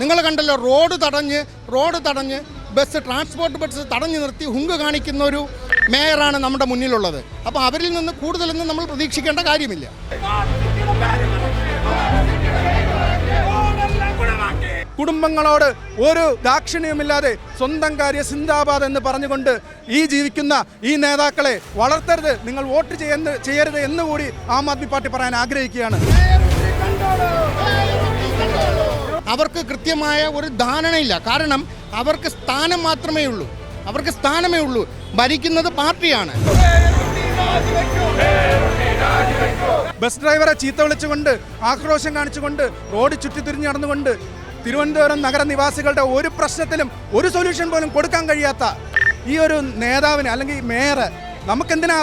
നിങ്ങൾ കണ്ടല്ലോ റോഡ് തടഞ്ഞ് റോഡ് തടഞ്ഞ് ബസ് ട്രാൻസ്പോർട്ട് ബസ് തടഞ്ഞു നിർത്തി ഹുങ്ക് കാണിക്കുന്ന ഒരു മേയറാണ് നമ്മുടെ മുന്നിലുള്ളത്. അപ്പോൾ അവരിൽ നിന്ന് കൂടുതലൊന്നും നമ്മൾ പ്രതീക്ഷിക്കേണ്ട കാര്യമില്ല. കുടുംബങ്ങളോട് ഒരു ദാക്ഷിണ്യമില്ലാതെ സ്വന്തം കാര്യ സിന്ദാബാദ് എന്ന് പറഞ്ഞുകൊണ്ട് ഈ ജീവിക്കുന്ന ഈ നേതാക്കളെ വളർത്തരുത് നിങ്ങൾ വോട്ട് ചെയ്യരുത് എന്നുകൂടി ആം ആദ്മി പാർട്ടി പറയാൻ ആഗ്രഹിക്കുകയാണ്. അവർക്ക് കൃത്യമായ ഒരു ധാരണയില്ല. കാരണം അവർക്ക് സ്ഥാനം മാത്രമേ ഉള്ളൂ. അവർക്ക് സ്ഥാനമേ ഉള്ളൂ. ഭരിക്കുന്നത് പാർട്ടിയാണ്. ബസ് ഡ്രൈവറെ ചീത്ത വിളിച്ചുകൊണ്ട് ആക്രോശം കാണിച്ചുകൊണ്ട് റോഡ് ചുറ്റിത്തിരിഞ്ഞ് നടന്നുകൊണ്ട് തിരുവനന്തപുരം നഗര നിവാസികളുടെ ഒരു പ്രശ്നത്തിലും ഒരു സൊല്യൂഷൻ പോലും കൊടുക്കാൻ കഴിയാത്ത ഈ ഒരു നേതാവിന് അല്ലെങ്കിൽ മേയറെ മേയർ നമുക്കെന്തിനാ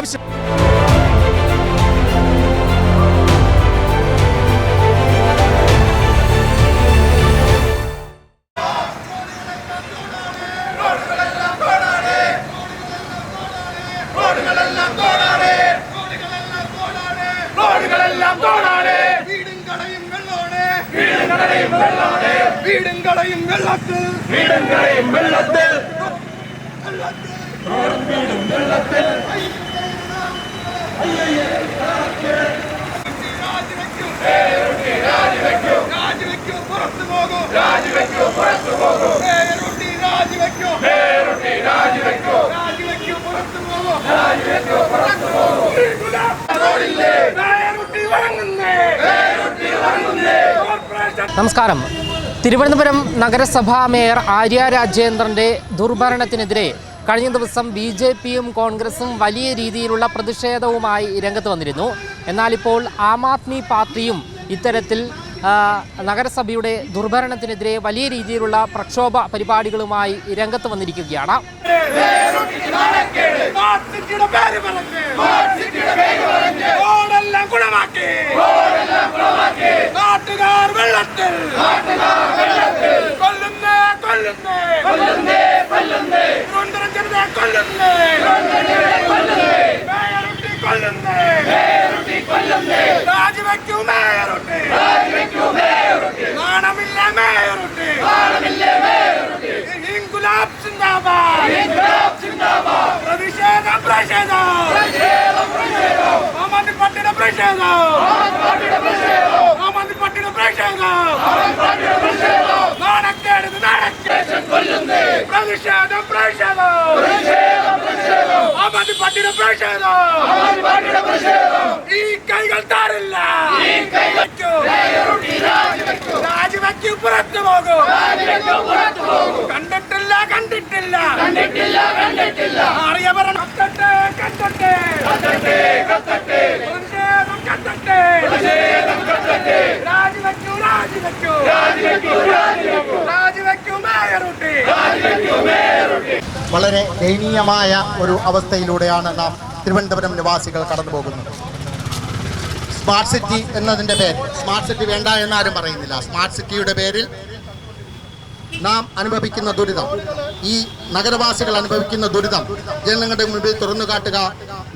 നമസ്കാരം. തിരുവനന്തപുരം നഗരസഭാ മേയർ ആര്യ രാജേന്ദ്രന്റെ ദുർഭരണത്തിനെതിരെ കഴിഞ്ഞ ദിവസം ബി ജെ പിയും കോൺഗ്രസും വലിയ രീതിയിലുള്ള പ്രതിഷേധവുമായി രംഗത്ത് വന്നിരുന്നു. എന്നാൽ ഇപ്പോൾ ആം ആദ്മി പാർട്ടിയും ഇത്തരത്തിൽ നഗരസഭയുടെ ദുർഭരണത്തിനെതിരെ വലിയ രീതിയിലുള്ള പ്രക്ഷോഭ പരിപാടികളുമായി രംഗത്ത് വന്നിരിക്കുകയാണ്. കൊല്ലുന്നേ കൊല്ലുന്നേ. കൊല്ലുന്നേ കൊല്ലുന്നേ. കൊല്ലുന്നേ മേയറുട്ടി കൊല്ലുന്നേ രാജിവെക്കൂ മേയറുട്ടി നാണമില്ല മേയറുട്ടി ഇൻകുലാബ് സിന്ദാബാദ് പ്രതിഷേധം പ്രതിഷേധം ആം ആദ്മി പാർട്ടിയുടെ പ്രതിഷേധം ആം ആദ്മി പാർട്ടിയുടെ പ്രതിഷേധം നാണക്കേട് ഇത് നാണക്കേട് പ്രതിഷേധം പ്രതിഷേധം ആം ആദ്മി പാർട്ടിയുടെ പ്രതിഷേധം ഈ കൈകൾ താരില്ല രാജിവെക്കൂ പുറത്തു പോകൂ കണ്ടിട്ടില്ല. കണ്ടിട്ടില്ല കണ്ടിട്ടില്ല. കണ്ടിട്ടില്ല അറിയവരണം കത്തട്ടെ. കത്തട്ടെ കത്തട്ടെ. കത്തട്ടെ പ്രതിഷേധം കത്തട്ടെ പ്രതിഷേധം കത്തട്ടെ രാജിവെക്കൂ രാജിവെക്കൂ. രാജിവെക്കൂ രാജിവെക്കൂ. രാജിവെക്കൂ മേയറുട്ടി. രാജിവെക്കൂ മേയറുട്ടി. വളരെ ദയനീയമായ ഒരു അവസ്ഥയിലൂടെയാണ് നാം തിരുവനന്തപുരം നിവാസികൾ കടന്നു പോകുന്നത്. സ്മാർട്ട് സിറ്റി എന്നതിന്റെ പേര് സ്മാർട്ട് സിറ്റി വേണ്ട എന്നാരും പറയുന്നില്ല. സ്മാർട്ട് സിറ്റിയുടെ പേരിൽ നാം അനുഭവിക്കുന്ന ദുരിതം ഈ നഗരവാസികൾ അനുഭവിക്കുന്ന ദുരിതം. ജനങ്ങളുടെ മുമ്പിൽ തുറന്നു കാട്ടുക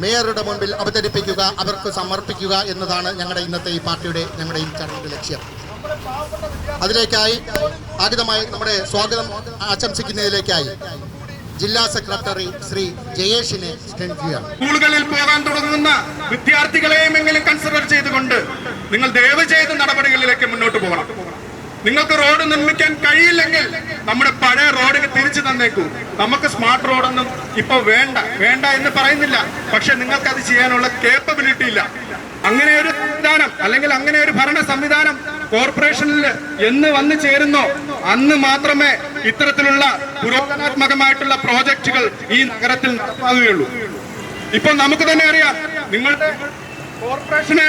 മേയറുടെ മുമ്പിൽ അവതരിപ്പിക്കുക അവർക്ക് സമർപ്പിക്കുക എന്നതാണ് ഞങ്ങളുടെ ഇന്നത്തെ ഈ പാർട്ടിയുടെ ഞങ്ങളുടെ ഈ ചടങ്ങിന്റെ ലക്ഷ്യം. അതിലേക്കായി ആദ്യമായി നമ്മുടെ സ്വാഗതം ആശംസിക്കുന്നതിലേക്കായി ജില്ലാ സെക്രട്ടറി ശ്രീ ജയേഷിനെ സ്കൂളുകളിൽ പോകാൻ തുടങ്ങുന്ന വിദ്യാർത്ഥികളെയും എങ്കിലും കൺസിഡർ ചെയ്തുകൊണ്ട് നിങ്ങൾ ദയവ് ചെയ്ത് നടപടികളിലേക്ക് മുന്നോട്ട് പോകണം. നിങ്ങൾക്ക് റോഡ് നിർമ്മിക്കാൻ കഴിയില്ലെങ്കിൽ നമ്മുടെ പഴയ റോഡിന് തിരിച്ചു തന്നേക്കൂ. നമുക്ക് സ്മാർട്ട് റോഡൊന്നും ഇപ്പൊ വേണ്ട. വേണ്ട എന്ന് പറയുന്നില്ല. പക്ഷെ നിങ്ങൾക്ക് അത് ചെയ്യാനുള്ള കേപ്പബിലിറ്റി ഇല്ല. അങ്ങനെ ഒരു സംവിധാനം അല്ലെങ്കിൽ അങ്ങനെ ഒരു ഭരണ സംവിധാനം കോർപ്പറേഷനിൽ എന്ന് വന്നു ചേരുന്നോ? അന്ന് മാത്രമേ ഇത്തരത്തിലുള്ള പുരോഗമനാത്മകമായിട്ടുള്ള പ്രോജക്റ്റുകൾ ഈ നഗരത്തിൽ നടപ്പാകുകയുള്ളൂ. ഇപ്പൊ നമുക്ക് തന്നെ അറിയാം നിങ്ങളുടെ കോർപ്പറേഷന്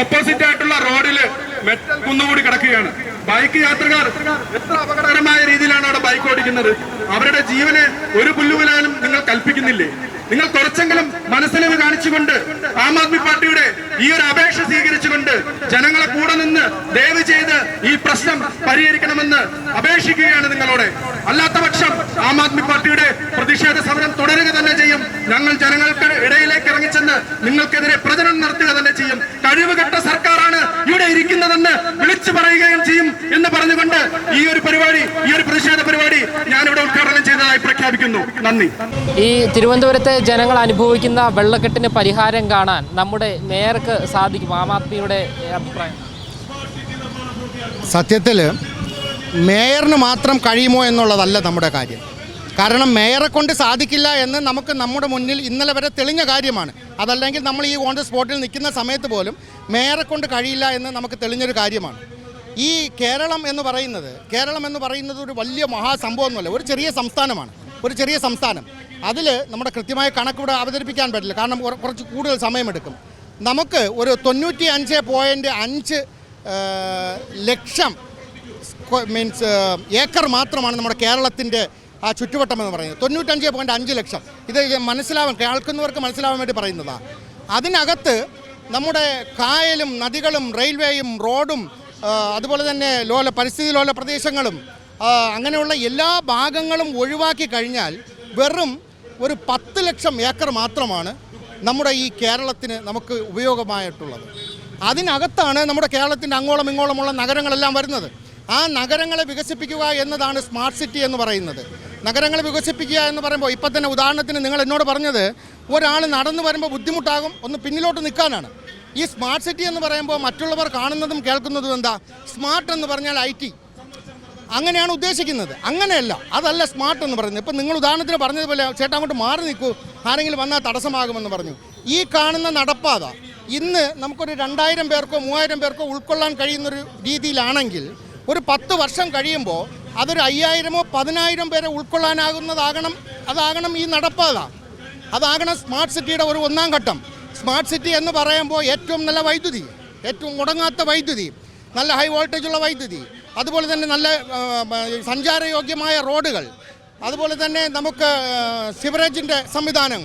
ഓപ്പോസിറ്റ് ആയിട്ടുള്ള റോഡിൽ മെറ്റൽ കുന്നുകൂടി കിടക്കുകയാണ്. ബൈക്ക് യാത്രക്കാർ എത്ര അപകടകരമായ രീതിയിലാണ് അവിടെ ബൈക്ക് ഓടിക്കുന്നത്? അവരുടെ ജീവന് ഒരു പുല്ലുവിലാലും നിങ്ങൾ കൽപ്പിക്കുന്നില്ലേ? നിങ്ങൾ കുറച്ചെങ്കിലും മനസ്സിലവ് കാണിച്ചുകൊണ്ട് ആം ആദ്മി പാർട്ടിയുടെ ഈ ഒരു അപേക്ഷ സ്വീകരിച്ചുകൊണ്ട് ജനങ്ങളെ കൂടെ നിന്ന് ദയവ് ചെയ്ത് ഈ പ്രശ്നം പരിഹരിക്കണമെന്ന് അപേക്ഷിക്കുകയാണ് നിങ്ങളോട്. പക്ഷം ആം ആദ്മി പാർട്ടിയുടെ പ്രതിഷേധ സമരം തുടരുക തന്നെ ചെയ്യും. ഞങ്ങൾ ജനങ്ങൾക്ക് ഇടയിലേക്ക് ഇറങ്ങിച്ചെന്ന് നിങ്ങൾക്കെതിരെ പ്രചരണം നടത്തുക തന്നെ ചെയ്യും. കഴിവുകെട്ട സർക്കാരാണ് ഇവിടെ ഇരിക്കുന്നതെന്ന് വിളിച്ചു പറയുകയും ചെയ്യും എന്ന് പറഞ്ഞുകൊണ്ട് ഈ ഒരു പരിപാടി ഈ ഒരു പ്രതിഷേധ പരിപാടി ഞാനിവിടെ ഉദ്ഘാടനം ചെയ്തതായി പ്രഖ്യാപിക്കുന്നു. നന്ദി. ഈ തിരുവനന്തപുരത്തെ ജനങ്ങൾ അനുഭവിക്കുന്ന വെള്ളക്കെട്ടിന് പരിഹാരം കാണാൻ നമ്മുടെ മേയർക്ക് സാധിക്കും ആം ആദ്മിയുടെ അഭിപ്രായം. സത്യത്തിൽ മേയറിന് മാത്രം കഴിയുമോ എന്നുള്ളതല്ല നമ്മുടെ കാര്യം. കാരണം മേയറെ കൊണ്ട് സാധിക്കില്ല എന്ന് നമുക്ക് നമ്മുടെ മുന്നിൽ ഇന്നലെ വരെ തെളിഞ്ഞ കാര്യമാണ്. അതല്ലെങ്കിൽ നമ്മൾ ഈ ഓൺ ദ സ്പോട്ടിൽ നിൽക്കുന്ന സമയത്ത് പോലും മേയറെ കൊണ്ട് കഴിയില്ല എന്ന് നമുക്ക് തെളിഞ്ഞൊരു കാര്യമാണ്. ഈ കേരളം എന്ന് പറയുന്നത് കേരളം എന്ന് പറയുന്നത് ഒരു വലിയ മഹാസംഭവമൊന്നുമല്ല ഒരു ചെറിയ സംസ്ഥാനമാണ്. ഒരു ചെറിയ സംസ്ഥാനം. അതിൽ നമ്മുടെ കൃത്യമായ കണക്കിവിടെ അവതരിപ്പിക്കാൻ പറ്റില്ല. കാരണം കുറച്ച് കൂടുതൽ സമയമെടുക്കും. നമുക്ക് ഒരു തൊണ്ണൂറ്റി അഞ്ച് പോയിന്റ് അഞ്ച് ലക്ഷം മീൻസ് ഏക്കർ മാത്രമാണ് നമ്മുടെ കേരളത്തിന്റെ ആ ചുറ്റുവട്ടം എന്ന് പറയുന്നത്. തൊണ്ണൂറ്റഞ്ച് പോയിന്റ് അഞ്ച് ലക്ഷം. ഇത് മനസ്സിലാവാൻ കേൾക്കുന്നവർക്ക് മനസ്സിലാവാൻ വേണ്ടി പറയുന്നതാണ് അതിനകത്ത് നമ്മുടെ കായലും നദികളും റെയിൽവേയും റോഡും അതുപോലെ തന്നെ ലോല പരിസ്ഥിതി ലോല പ്രദേശങ്ങളും അങ്ങനെയുള്ള എല്ലാ ഭാഗങ്ങളും ഒഴിവാക്കി കഴിഞ്ഞാൽ വെറും ഒരു പത്ത് ലക്ഷം ഏക്കർ മാത്രമാണ് നമ്മുടെ ഈ കേരളത്തിന് നമുക്ക് ഉപയോഗമായിട്ടുള്ളത്. അതിനകത്താണ് നമ്മുടെ കേരളത്തിന്റെ അങ്ങോളം ഇങ്ങോളമുള്ള നഗരങ്ങളെല്ലാം വരുന്നത്. ആ നഗരങ്ങളെ വികസിപ്പിക്കുക എന്നതാണ് സ്മാർട്ട് സിറ്റി എന്ന് പറയുന്നത്. നഗരങ്ങളെ വികസിപ്പിക്കുക എന്ന് പറയുമ്പോൾ ഇപ്പം തന്നെ ഉദാഹരണത്തിന് നിങ്ങൾ എന്നോട് പറഞ്ഞത് ഒരാൾ നടന്നു വരുമ്പോൾ ബുദ്ധിമുട്ടാകും ഒന്ന് പിന്നിലോട്ട് നിൽക്കാനാണ്. ഈ സ്മാർട്ട് സിറ്റി എന്ന് പറയുമ്പോൾ മറ്റുള്ളവർ കാണുന്നതും കേൾക്കുന്നതും എന്താ? സ്മാർട്ട് എന്ന് പറഞ്ഞാൽ ഐ ടി. അങ്ങനെയാണ് ഉദ്ദേശിക്കുന്നത്. അങ്ങനെയല്ല അതല്ല സ്മാർട്ട് എന്ന് പറയുന്നത്. ഇപ്പം നിങ്ങൾ ഉദാഹരണത്തിന് പറഞ്ഞതുപോലെ ചേട്ടാ അങ്ങോട്ട് മാറി നിൽക്കൂ ആരെങ്കിലും വന്നാൽ തടസ്സമാകുമെന്ന് പറഞ്ഞു. ഈ കാണുന്ന നടപ്പാത ഇന്ന് നമുക്കൊരു രണ്ടായിരം പേർക്കോ മൂവായിരം പേർക്കോ ഉൾക്കൊള്ളാൻ കഴിയുന്നൊരു രീതിയിലാണെങ്കിൽ ഒരു പത്ത് വർഷം കഴിയുമ്പോൾ അതൊരു അയ്യായിരമോ പതിനായിരം പേരെ ഉൾക്കൊള്ളാനാകുന്നതാകണം. അതാകണം ഈ നടപ്പാത അതാകണം സ്മാർട്ട് സിറ്റിയുടെ ഒരു ഒന്നാം ഘട്ടം. സ്മാർട്ട് സിറ്റി എന്ന് പറയുമ്പോൾ ഏറ്റവും നല്ല വൈദ്യുതി ഏറ്റവും മുടങ്ങാത്ത വൈദ്യുതി നല്ല ഹൈ വോൾട്ടേജ് ഉള്ള വൈദ്യുതി അതുപോലെ തന്നെ നല്ല സഞ്ചാരയോഗ്യമായ റോഡുകൾ അതുപോലെ തന്നെ നമുക്ക് സിവറേജിന്റെ സംവിധാനം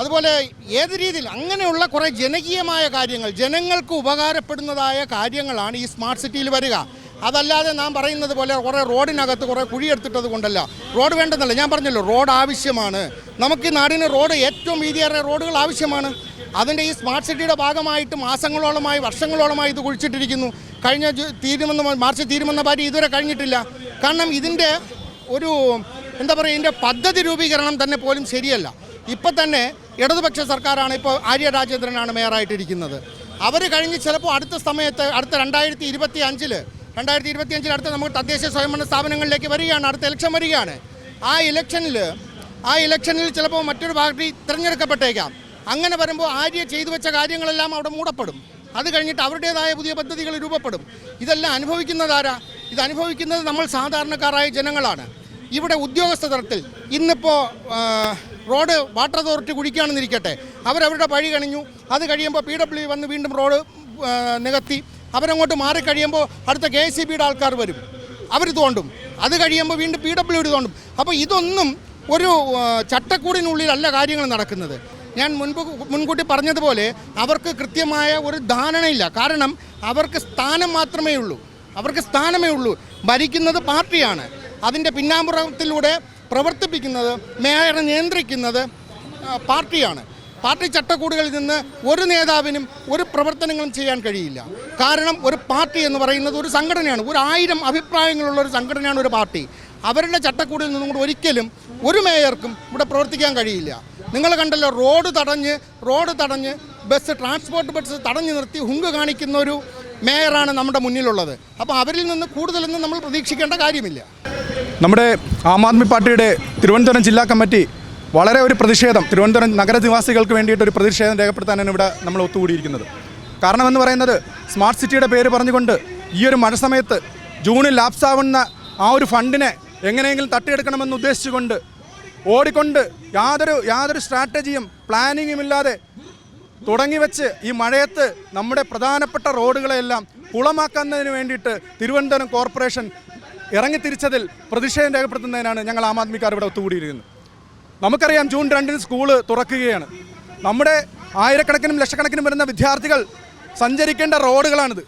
അതുപോലെ ഏത് രീതിയിൽ അങ്ങനെയുള്ള കുറേ ജനകീയമായ കാര്യങ്ങൾ ജനങ്ങൾക്ക് ഉപകാരപ്പെടുന്നതായ കാര്യങ്ങളാണ് ഈ സ്മാർട്ട് സിറ്റിയിൽ വരിക. അതല്ലാതെ നാം പറയുന്നത് പോലെ കുറേ റോഡിനകത്ത് കുറേ കുഴിയെടുത്തിട്ടത് കൊണ്ടല്ല. റോഡ് വേണ്ടെന്നല്ല ഞാൻ പറഞ്ഞല്ലോ റോഡ് ആവശ്യമാണ്. നമുക്ക് ഈ നാടിന് റോഡ് ഏറ്റവും വീതിയേറിയ റോഡുകൾ ആവശ്യമാണ്. അതിന്റെ ഈ സ്മാർട്ട് സിറ്റിയുടെ ഭാഗമായിട്ട് മാസങ്ങളോളമായി വർഷങ്ങളോളമായി ഇത് കുഴിച്ചിട്ടിരിക്കുന്നു. കഴിഞ്ഞ തീരുമെന്ന് മാർച്ച് തീരുമെന്ന പാരി ഇതുവരെ കഴിഞ്ഞിട്ടില്ല. കാരണം ഇതിന്റെ ഒരു എന്താ പറയുക ഇതിന്റെ പദ്ധതി രൂപീകരണം തന്നെ പോലും ശരിയല്ല. ഇപ്പം തന്നെ ഇടതുപക്ഷ സർക്കാരാണ് ഇപ്പോൾ ആര്യ രാജേന്ദ്രനാണ് മേയറായിട്ടിരിക്കുന്നത്. അവർ കഴിഞ്ഞ് ചിലപ്പോൾ അടുത്ത സമയത്ത് അടുത്ത രണ്ടായിരത്തി ഇരുപത്തി അഞ്ചിൽ രണ്ടായിരത്തി ഇരുപത്തി അഞ്ചിൽ അടുത്ത നമുക്ക് തദ്ദേശ സ്വയംഭരണ സ്ഥാപനങ്ങളിലേക്ക് വരികയാണ്. അടുത്ത ഇലക്ഷൻ വരികയാണ്. ആ ഇലക്ഷനിൽ ആ ഇലക്ഷനിൽ ചിലപ്പോൾ മറ്റൊരു പാർട്ടി തിരഞ്ഞെടുക്കപ്പെട്ടേക്കാം. അങ്ങനെ വരുമ്പോൾ ആര്യ ചെയ്തു വെച്ച കാര്യങ്ങളെല്ലാം അവിടെ മൂടപ്പെടും. അത് കഴിഞ്ഞിട്ട് അവരുടേതായ പുതിയ പദ്ധതികൾ രൂപപ്പെടും. ഇതെല്ലാം അനുഭവിക്കുന്നതാരാ ഇത് അനുഭവിക്കുന്നത് നമ്മൾ സാധാരണക്കാരായ ജനങ്ങളാണ്. ഇവിടെ ഉദ്യോഗസ്ഥ തലത്തിൽ ഇന്നിപ്പോൾ റോഡ് വാട്ടർ അതോറിറ്റി കുഴിക്കുകയാണെന്നിരിക്കട്ടെ അവരവരുടെ പഴി കണിഞ്ഞു. അത് കഴിയുമ്പോൾ പി ഡബ്ല്യു വന്ന് വീണ്ടും റോഡ് നികത്തി. അവരങ്ങോട്ട് മാറിക്കഴിയുമ്പോൾ അടുത്ത കെ സി ബിയുടെ ആൾക്കാർ വരും. അവർ തോണ്ടും അത് കഴിയുമ്പോൾ വീണ്ടും പി ഡബ്ല്യു ഡി തോണ്ടും അപ്പോൾ ഇതൊന്നും ഒരു ചട്ടക്കൂടിനുള്ളിലല്ല കാര്യങ്ങൾ നടക്കുന്നത്. ഞാൻ മുൻപ് മുൻകൂട്ടി പറഞ്ഞതുപോലെ അവർക്ക് കൃത്യമായ ഒരു ധാരണയില്ല. കാരണം അവർക്ക് സ്ഥാനം മാത്രമേ ഉള്ളൂ. അവർക്ക് സ്ഥാനമേ ഉള്ളൂ. ഭരിക്കുന്നത് പാർട്ടിയാണ്. അതിന്റെ പിന്നാമ്പുറത്തിലൂടെ പ്രവർത്തിപ്പിക്കുന്നത് മേയറെ നിയന്ത്രിക്കുന്നത് പാർട്ടിയാണ്. പാർട്ടി ചട്ടക്കൂടുകളിൽ നിന്ന് ഒരു നേതാവിനും ഒരു പ്രവർത്തനങ്ങളും ചെയ്യാൻ കഴിയില്ല. കാരണം ഒരു പാർട്ടി എന്ന് പറയുന്നത് ഒരു സംഘടനയാണ്. ഒരു ആയിരം അഭിപ്രായങ്ങളുള്ള ഒരു സംഘടനയാണ് ഒരു പാർട്ടി. അവരുടെ ചട്ടക്കൂടിൽ നിന്നും കൂടെ ഒരിക്കലും ഒരു മേയർക്കും ഇവിടെ പ്രവർത്തിക്കാൻ കഴിയില്ല. നിങ്ങൾ കണ്ടല്ലോ റോഡ് തടഞ്ഞ് റോഡ് തടഞ്ഞ് ബസ് ട്രാൻസ്പോർട്ട് ബസ് തടഞ്ഞു നിർത്തി ഹുങ്ക് കാണിക്കുന്ന ഒരു മേയറാണ് നമ്മുടെ മുന്നിലുള്ളത്. അപ്പോൾ അവരിൽ നിന്ന് കൂടുതലൊന്നും നമ്മൾ പ്രതീക്ഷിക്കേണ്ട കാര്യമില്ല. നമ്മുടെ ആം ആദ്മി പാർട്ടിയുടെ തിരുവനന്തപുരം ജില്ലാ കമ്മിറ്റി വളരെ ഒരു പ്രതിഷേധം. തിരുവനന്തപുരം നഗരനിവാസികൾക്ക് വേണ്ടിയിട്ട് ഒരു പ്രതിഷേധം രേഖപ്പെടുത്താനാണ് ഇവിടെ നമ്മൾ ഒത്തുകൂടിയിരിക്കുന്നത്. കാരണമെന്ന് പറയുന്നത് സ്മാർട്ട് സിറ്റിയുടെ പേര് പറഞ്ഞുകൊണ്ട് ഈ ഒരു മഴ സമയത്ത് ജൂണിൽ ലാപ്സാവുന്ന ആ ഒരു ഫണ്ടിനെ എങ്ങനെയെങ്കിലും തട്ടിയെടുക്കണമെന്ന് ഉദ്ദേശിച്ചുകൊണ്ട് ഓടിക്കൊണ്ട് യാതൊരു യാതൊരു സ്ട്രാറ്റജിയും പ്ലാനിങ്ങും ഇല്ലാതെ തുടങ്ങി വെച്ച് ഈ മഴയത്ത് നമ്മുടെ പ്രധാനപ്പെട്ട റോഡുകളെല്ലാം കുളമാക്കുന്നതിന് വേണ്ടിയിട്ട് തിരുവനന്തപുരം കോർപ്പറേഷൻ ഇറങ്ങിത്തിരിച്ചതിൽ പ്രതിഷേധം രേഖപ്പെടുത്തുന്നതിനാണ് ഞങ്ങൾ ആം ആദ്മിക്കാർ ഇവിടെ ഒത്തുകൂടിയിരിക്കുന്നത്. നമുക്കറിയാം ജൂൺ രണ്ടിന് സ്കൂൾ തുറക്കുകയാണ്. നമ്മുടെ ആയിരക്കണക്കിനും ലക്ഷക്കണക്കിനും വരുന്ന വിദ്യാർത്ഥികൾ സഞ്ചരിക്കേണ്ട റോഡുകളാണിത്.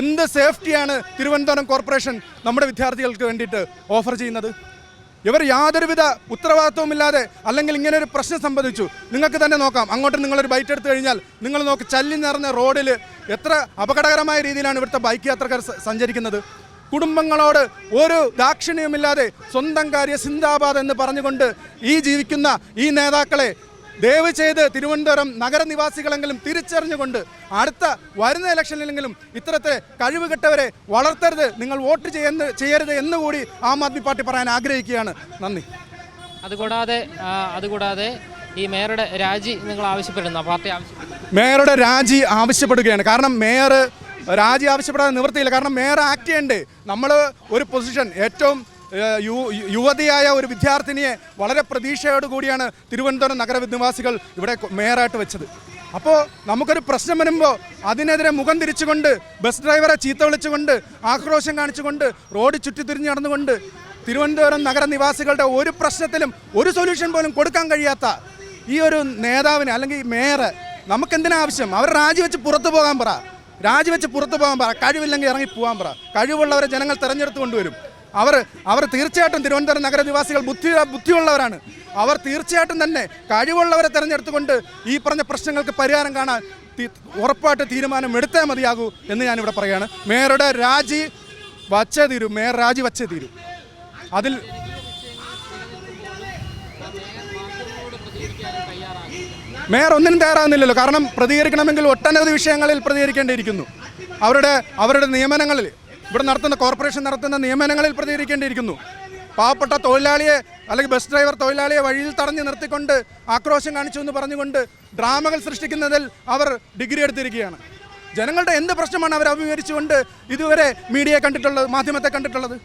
എന്ത് സേഫ്റ്റിയാണ് തിരുവനന്തപുരം കോർപ്പറേഷൻ നമ്മുടെ വിദ്യാർത്ഥികൾക്ക് വേണ്ടിയിട്ട് ഓഫർ ചെയ്യുന്നത്? ഇവർ യാതൊരുവിധ ഉത്തരവാദിത്വമില്ലാതെ അല്ലെങ്കിൽ ഇങ്ങനെ ഒരു പ്രശ്നം സംബന്ധിച്ചു നിങ്ങൾക്ക് തന്നെ നോക്കാം. അങ്ങോട്ട് നിങ്ങളൊരു ബൈക്ക് എടുത്തു കഴിഞ്ഞാൽ നിങ്ങൾ നോക്ക് ചല്ലി നിറഞ്ഞ റോഡിൽ എത്ര അപകടകരമായ രീതിയിലാണ് ഇവിടുത്തെ ബൈക്ക് യാത്രക്കാർ സഞ്ചരിക്കുന്നത്. കുടുംബങ്ങളോട് ഒരു ദാക്ഷിണ്യമില്ലാതെ സ്വന്തം കാര്യ സിന്ദാബാദ് എന്ന് പറഞ്ഞുകൊണ്ട് ഈ ജീവിക്കുന്ന ഈ നേതാക്കളെ ദയവ് ചെയ്ത് തിരുവനന്തപുരം നഗരനിവാസികളെങ്കിലും തിരിച്ചറിഞ്ഞുകൊണ്ട് അടുത്ത വരുന്ന ഇലക്ഷനിലെങ്കിലും ഇത്തരത്തെ കഴിവുകെട്ടവരെ വളർത്തരുത് നിങ്ങൾ വോട്ട് ചെയ്യുന്ന ചെയ്യരുത് എന്നുകൂടി ആം ആദ്മി പാർട്ടി പറയാൻ ആഗ്രഹിക്കുകയാണ്. നന്ദി. അതുകൂടാതെ അതുകൂടാതെ ഈ മേയറുടെ രാജി നിങ്ങൾ ആവശ്യപ്പെടുന്ന പാർട്ടി ആവശ്യപ്പെടുന്നു. മേയറുടെ രാജി ആവശ്യപ്പെടുകയാണ്. കാരണം മേയർ രാജി ആവശ്യപ്പെടാതെ നിവൃത്തിയില്ല. കാരണം മേയർ ആക്ട് ചെയ്യണ്ടേ. നമ്മൾ ഒരു പൊസിഷൻ ഏറ്റവും യുവതിയായ ഒരു വിദ്യാർത്ഥിനിയെ വളരെ പ്രതീക്ഷയോട് കൂടിയാണ് തിരുവനന്തപുരം നഗരനിവാസികൾ ഇവിടെ മേയറായിട്ട് വെച്ചത്. അപ്പോൾ നമുക്കൊരു പ്രശ്നം വരുമ്പോൾ അതിനെതിരെ മുഖം തിരിച്ചുകൊണ്ട് ബസ് ഡ്രൈവറെ ചീത്ത വിളിച്ചുകൊണ്ട് ആക്രോശം കാണിച്ചുകൊണ്ട് റോഡ് ചുറ്റിത്തിരിഞ്ഞ് നടന്നുകൊണ്ട് തിരുവനന്തപുരം നഗരനിവാസികളുടെ ഒരു പ്രശ്നത്തിലും ഒരു സൊല്യൂഷൻ പോലും കൊടുക്കാൻ കഴിയാത്ത ഈ ഒരു നേതാവിന് അല്ലെങ്കിൽ മേയർ നമുക്കെന്തിനാവശ്യം? അവർ രാജിവെച്ച് പുറത്തു പോകാൻ പറ. രാജിവെച്ച് പുറത്തു പോകാൻ പറ. കഴിവില്ലെങ്കിൽ ഇറങ്ങി പോകാൻ പറ. കഴിവുള്ളവരെ ജനങ്ങൾ തെരഞ്ഞെടുത്ത് കൊണ്ടുവരും. അവർ അവർ തീർച്ചയായിട്ടും തിരുവനന്തപുരം നഗരനിവാസികൾ ബുദ്ധി ബുദ്ധിയുള്ളവരാണ്. അവർ തീർച്ചയായിട്ടും തന്നെ കഴിവുള്ളവരെ തെരഞ്ഞെടുത്തുകൊണ്ട് ഈ പറഞ്ഞ പ്രശ്നങ്ങൾക്ക് പരിഹാരം കാണാൻ ഉറപ്പായിട്ട് തീരുമാനം എടുത്തേ മതിയാകൂ എന്ന് ഞാനിവിടെ പറയുകയാണ് മേയറുടെ രാജി വച്ചേ തീരൂ. മേയർ രാജി വച്ചേ തീരൂ. അതിൽ മേയർ ഒന്നിനും തയ്യാറാകുന്നില്ലല്ലോ. കാരണം പ്രതികരിക്കണമെങ്കിൽ ഒട്ടനവധി വിഷയങ്ങളിൽ പ്രതികരിക്കേണ്ടിയിരിക്കുന്നു. അവരുടെ അവരുടെ നിയമനങ്ങളിൽ ഇവിടെ നടത്തുന്ന കോർപ്പറേഷൻ നടത്തുന്ന നിയമനങ്ങളിൽ പ്രതികരിക്കേണ്ടിയിരിക്കുന്നു. പാവപ്പെട്ട തൊഴിലാളിയെ അല്ലെങ്കിൽ ബസ് ഡ്രൈവർ തൊഴിലാളിയെ വഴിയിൽ തടഞ്ഞു നിർത്തിക്കൊണ്ട് ആക്രോശം കാണിച്ചു എന്ന് പറഞ്ഞുകൊണ്ട് ഡ്രാമകൾ സൃഷ്ടിക്കുന്നതിൽ അവർ ഡിഗ്രി എടുത്തിരിക്കുകയാണ്. ജനങ്ങളുടെ എന്ത് പ്രശ്നമാണ് അവർ അഭിമുഖീകരിച്ചുകൊണ്ട് ഇതുവരെ മീഡിയയെ കണ്ടിട്ടുള്ളത് മാധ്യമത്തെ കണ്ടിട്ടുള്ളത്?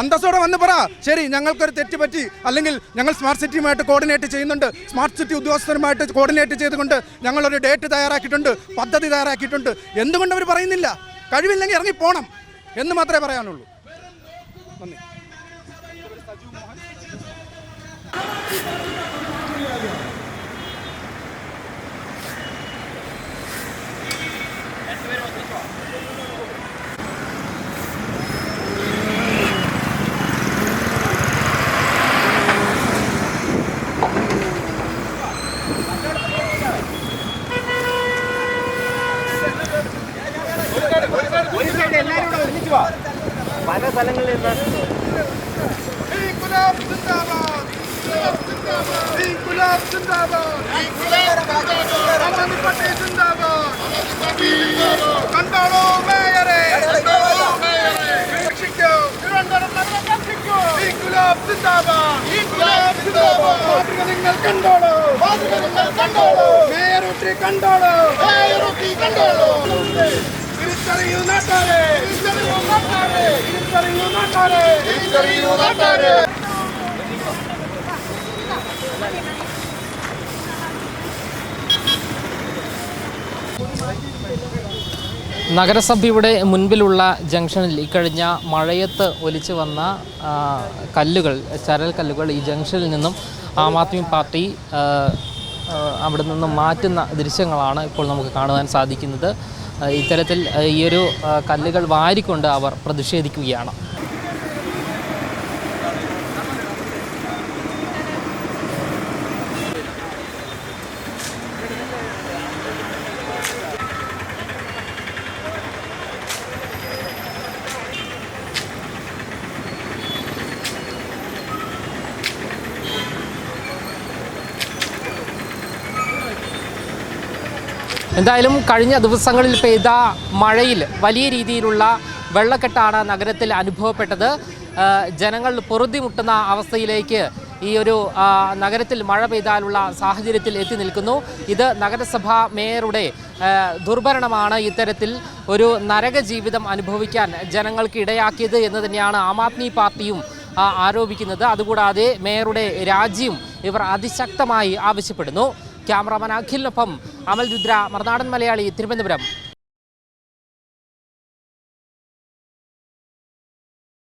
അന്തസ്സോടെ വന്ന് പറ. ശരി ഞങ്ങൾക്കൊരു തെറ്റ് പറ്റി. അല്ലെങ്കിൽ ഞങ്ങൾ സ്മാർട്ട് സിറ്റിയുമായിട്ട് കോർഡിനേറ്റ് ചെയ്യുന്നുണ്ട്. സ്മാർട്ട് സിറ്റി ഉദ്യോഗസ്ഥരുമായിട്ട് കോർഡിനേറ്റ് ചെയ്തുകൊണ്ട് ഞങ്ങളൊരു ഡേറ്റ് തയ്യാറാക്കിയിട്ടുണ്ട് പദ്ധതി തയ്യാറാക്കിയിട്ടുണ്ട്. എന്തുകൊണ്ട് അവർ പറയുന്നില്ല? കഴിവില്ലെങ്കിൽ ഇറങ്ങി എന്ന് മാത്രമേ പറയാനുള്ളൂ. നന്ദി ഇൻകുലാബ് സിന്ദാബാദ് ഇൻകുലാബ് സിന്ദാബാദ് ആം ആദ്മി പാർട്ടി സിന്ദാബാദ് കണ്ടോളൂ മേയറെ രക്ഷിക്കൂ തിരുവനന്തപുരം നഗരം രക്ഷിക്കൂ ഇൻകുലാബ് സിന്ദാബാദ് ഇൻകുലാബ് സിന്ദാബാദ് മാതൃക നിങ്ങൾ കണ്ടോളൂ നിങ്ങൾ കണ്ടോളൂ മേയറൂട്ടി കണ്ടോളൂ മേയറൂട്ടി കണ്ടോളൂ തിരിച്ചറിയൂ നാട്ടാരെ തിരിച്ചറിയൂ നാട്ടാരെ തിരിച്ചറിയൂ നാട്ടാരെ തിരിച്ചറിയൂ നാട്ടാരെ നഗരസഭയുടെ മുൻപിലുള്ള ജംഗ്ഷനിൽ ഇക്കഴിഞ്ഞ മഴയത്ത് ഒലിച്ചു വന്ന കല്ലുകൾ ചരൽ കല്ലുകൾ ഈ ജംഗ്ഷനിൽ നിന്നും ആം ആദ്മി പാർട്ടി അവിടെ നിന്നും മാറ്റുന്ന ദൃശ്യങ്ങളാണ് ഇപ്പോൾ നമുക്ക് കാണുവാൻ സാധിക്കുന്നത്. ഇത്തരത്തിൽ ഈ ഒരു കല്ലുകൾ വാരിക്കൊണ്ട് അവർ പ്രതിഷേധിക്കുകയാണ്. എന്തായാലും കഴിഞ്ഞ ദിവസങ്ങളിൽ പെയ്ത മഴയിൽ വലിയ രീതിയിലുള്ള വെള്ളക്കെട്ടാണ് നഗരത്തിൽ അനുഭവപ്പെട്ടത്. ജനങ്ങൾ പൊറുതിമുട്ടുന്ന അവസ്ഥയിലേക്ക് ഈ ഒരു നഗരത്തിൽ മഴ പെയ്താലുള്ള സാഹചര്യത്തിൽ എത്തി നിൽക്കുന്നു. ഇത് നഗരസഭാ മേയറുടെ ദുർഭരണമാണ് ഇത്തരത്തിൽ ഒരു നരക ജീവിതം അനുഭവിക്കാൻ ജനങ്ങൾക്ക് ഇടയാക്കിയത് എന്ന് തന്നെയാണ് ആം ആദ്മി പാർട്ടിയും ആരോപിക്കുന്നത്. അതുകൂടാതെ മേയറുടെ രാജിയും ഇവർ അതിശക്തമായി ആവശ്യപ്പെടുന്നു. ക്യാമറാമാൻ അഖിലിനൊപ്പം അമൽ രുദ്ര മറുനാടൻ മലയാളി തിരുവനന്തപുരം.